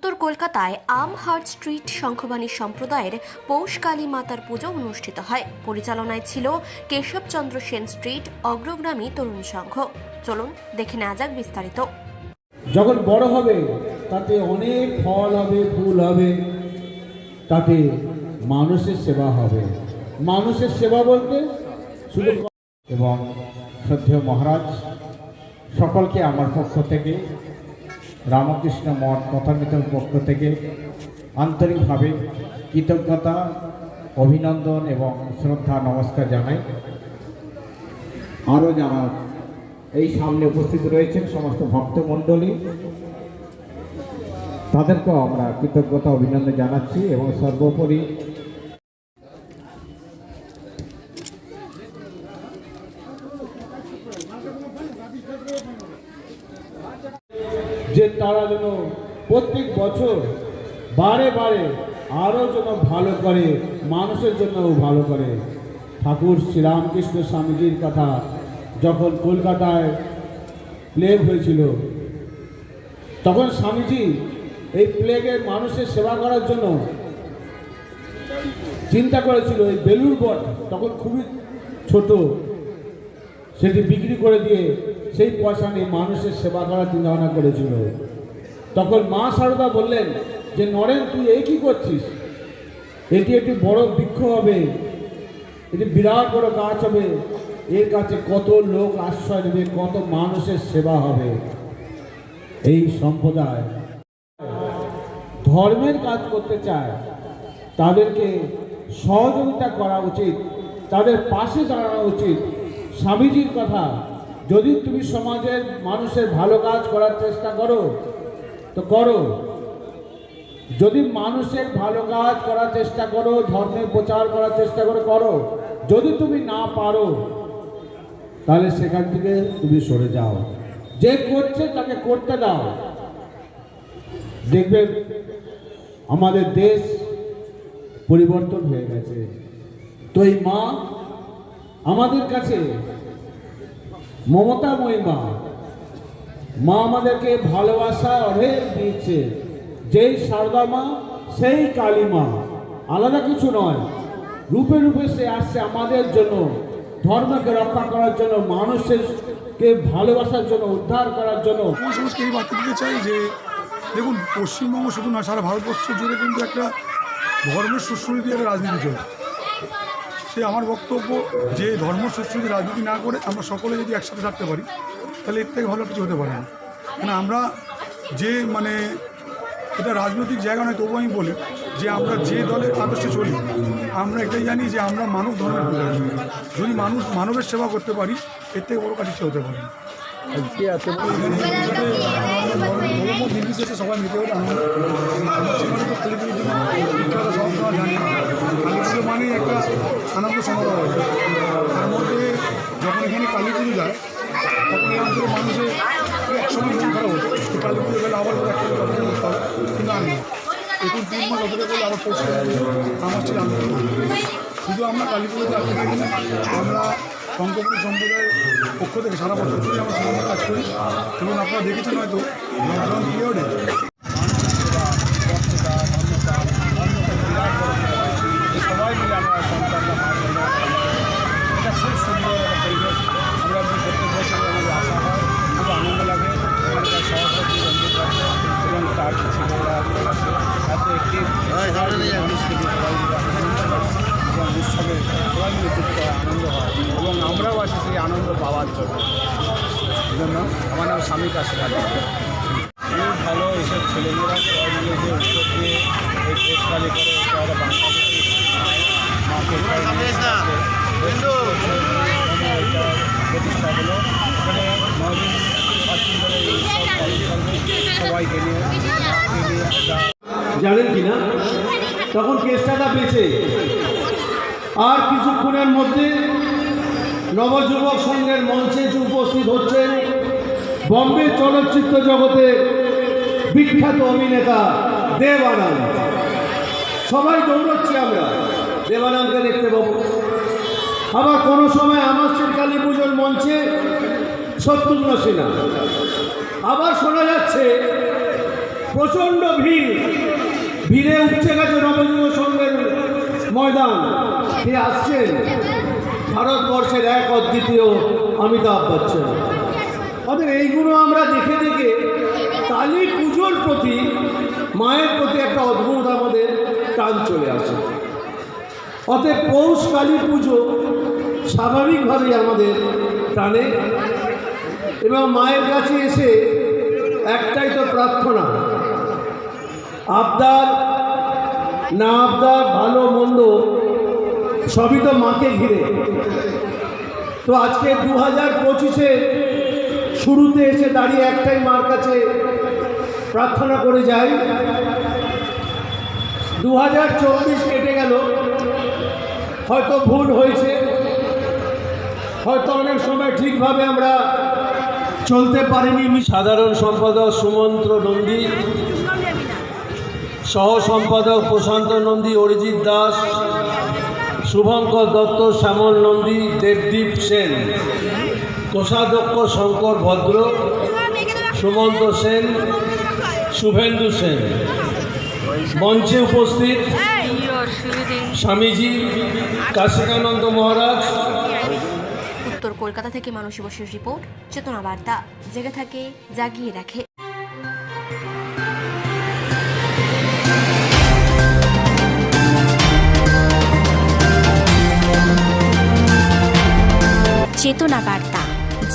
উত্তর কলকাতায় আমহার্ট স্ট্রিট শঙ্খবাণী সম্প্রদায়ের পৌষ কালী মাতার পুজো অনুষ্ঠিত হয়। পরিচালনায় ছিল কেশবচন্দ্র সেন স্ট্রিট, অগ্রগ্রামী তরুণ সংঘ। চলুন দেখে নেওয়া যাক বিস্তারিত। যখন বড় হবে, তাতে অনেক ফল হবে, ফুল হবে, তাতে মানুষের সেবা হবে। মানুষের সেবা বলতে শুধু এবং শ্রদ্ধেয় মহারাজ, সকলকে আমার পক্ষ থেকে রামকৃষ্ণ মঠ কথামিতর পক্ষ থেকে আন্তরিকভাবে কৃতজ্ঞতা, অভিনন্দন এবং শ্রদ্ধা, নমস্কার জানাই। আরও যারা এই সামনে উপস্থিত রয়েছেন সমস্ত ভক্তমণ্ডলী। তাদেরকেও আমরা কৃতজ্ঞতা, অভিনন্দন জানাচ্ছি এবং সর্বোপরি যে তারা যেন প্রত্যেক বছর বারে বারে আরও যেন ভালো করে, মানুষের জন্য ভালো করে। ঠাকুর শ্রীরামকৃষ্ণ স্বামীজির কথা যখন কলকাতায় প্লেগ হয়েছিল, তখন স্বামীজি এই প্লেগের মানুষের সেবা করার জন্য চিন্তা করেছিল, এই বেলুর বট তখন খুবই ছোট। সেটি বিক্রি করে দিয়ে সেই পয়সা নিয়ে মানুষের সেবা করার চিন্তা ভাবনা করেছিল। তখন মা সারদা বললেন যে, নরেন, তুই এই কি করছিস? এটি একটি বড় বৃক্ষ হবে। এটি বিরাট বড় গাছ হবে। এর কাছে কত লোক আশ্রয় নেবে, কত মানুষের সেবা হবে। এই সম্প্রদায় ধর্মের কাজ করতে চায়, তাদেরকে সহযোগিতা করা উচিত, তাদের পাশে দাঁড়ানো উচিত। স্বামীজির কথা, যদি তুমি সমাজের মানুষের ভালো কাজ করার চেষ্টা করো, তো করো। যদি মানুষের ভালো কাজ করার চেষ্টা করো, ধর্মের প্রচার করার চেষ্টা করে, করো। যদি তুমি না পারো, তাহলে সেখান থেকে তুমি সরে যাও। যে করছে তাকে করতে দাও। দেখবে আমাদের দেশ পরিবর্তন হয়ে গেছে। তো এই মা আমাদের কাছে মমতাময়ী মা মা আমাদেরকে ভালোবাসা অঢেল দিয়েছে। যেই সারদা মা, সেই কালী মা। আলাদা কিছু নয়, রূপে রূপে সে আসছে আমাদের জন্য, ধর্মকে রক্ষা করার জন্য মানুষের কে ভালোবাসার জন্য, উদ্ধার করার জন্য। এই বার্তা দিতে চাই যে, দেখুন, পশ্চিমবঙ্গ শুধু না, সারা ভারতবর্ষ জুড়ে কিন্তু একটা ধর্মের সুশ্রুতি একটা রাজনীতি চলে সে আমার বক্তব্য, যে ধর্ম সুশ্রুতি রাজনীতি না করে, আমরা সকলে যদি একসাথে থাকতে পারি, তাহলে এর থেকে ভালো কিছু হতে পারে না। কেন আমরা যে মানে এটা রাজনৈতিক জায়গা নয়, তবু আমি বলি যে, আমরা যে দলের আদর্শে চলি, আমরা এটাই জানি যে, আমরা মানব ধর্মের পূজারী। যদি মানুষ মানবের সেবা করতে পারি, এর থেকে বড় কাজ হতে পারে সবাই আনন্দ আমার কালী পুজো মানেই একটা আনন্দ সমারোহ তার মধ্যে যখন এখানে কালী যায়, তখন এই অঞ্চলের মানুষের একসময় মন খারাপ হতো। কালী পুজো গেলে আবার একটা অপেক্ষা কিন্তু আমি এখন তিন মাস অপেক্ষা করলে আবার পৌঁছে আমার ঠিক আনন্দ। শুধু আমরা কালী পুজোতে আপনি দেখেন, আমরা শঙ্করপুর সম্প্রদায়ের পক্ষ থেকে সারা বছর ধরে আমরা সমাজে কাজ করি। এবং আপনারা দেখেছেন হয়তো লকডাউন পিরিয়ডে সবাই মিলে আমরা সন্তানরা মা সন্তান এটা খুব সুন্দর একটা পরিবেশ আমরা একদিন প্রত্যেক বছর আমাদের আসা হয় খুব আনন্দ লাগে এখানকার সভাপতি রঞ্জিত রাজ্য এবং তার ছেলেরা আছে এত একটি মানুষকে নিয়ে সবাই মিলে আনন্দ করে এবং উৎসবে সবাই মিলে যুক্ত হয় আনন্দ হয় এবং আমরাও আছি সেই আনন্দ পাওয়ার জন্য এই জন্য আমার নাম স্বামী কাশিরাজ খুব ভালো এইসব ছেলেমেয়েরা সবাই মিলে যে উৎসব দিয়ে এই পোষকালি করে এটা ওরা বাংলাদেশে প্রতিষ্ঠা হলো। এখানে নদিন সবাইকে নিয়ে জানেন কি না? তখন কেসটাটা বেঁচে আর কিছুক্ষণের মধ্যে নবযুবক সংঘের মঞ্চে উপস্থিত হচ্ছেন বম্বে চলচ্চিত্র জগতে বিখ্যাত অভিনেতা দেব আনন্দ সবাই দৌড়চ্ছি আমরা। দেবানন্দকে দেখতে পাবো। আবার কোনো সময় আমার শ্রী কালী পুজোর মঞ্চে শত্রুঘ্ন সিনহা আবার শোনা যাচ্ছে, প্রচণ্ড ভিড়। ভিড়ে উঠছে গেছে নবযুব সংঘের ময়দান। কে আসছেন? ভারতবর্ষের এক অদ্বিতীয় অমিতাভ বচ্চন। অতএব এইগুলো আমরা দেখে দেখে কালী পুজোর প্রতি, মায়ের প্রতি একটা অদ্ভুত আমাদের টান চলে আসে। অতএব পৌষ কালী পুজো স্বাভাবিকভাবেই আমাদের টানে এবং মায়ের কাছে এসে একটাই তো প্রার্থনা, আবদার, না আবদার, ভালো, মন্দ, সবই তো মাকে ঘিরে। তো আজকে দু হাজার পঁচিশে শুরুতে এসে দাঁড়িয়ে একটাই মার কাছে প্রার্থনা করে যাই। দু হাজার চব্বিশ কেটে গেল। হয়তো ভুল হয়েছে। হয়তো অনেক সময় ঠিকভাবে আমরা চলতে পারিনি। সাধারণ সম্পাদক সুমন্ত্র নন্দী সহ সম্পাদক প্রশান্ত নন্দী, অরিজিৎ দাস, শুভঙ্কর দত্ত, শ্যামল নন্দী, দেবদীপ সেন। কোষাধ্যক্ষ শঙ্কর ভদ্র, সুমন্ত সেন, শুভেন্দু সেন। মঞ্চে উপস্থিত স্বামীজি কাশিকানন্দ মহারাজ। উত্তর কলকাতা থেকে মানসী বসুর রিপোর্ট, চেতনা বার্তা, জেগে থাকে, জাগিয়ে রাখে। চেতনা বার্তা।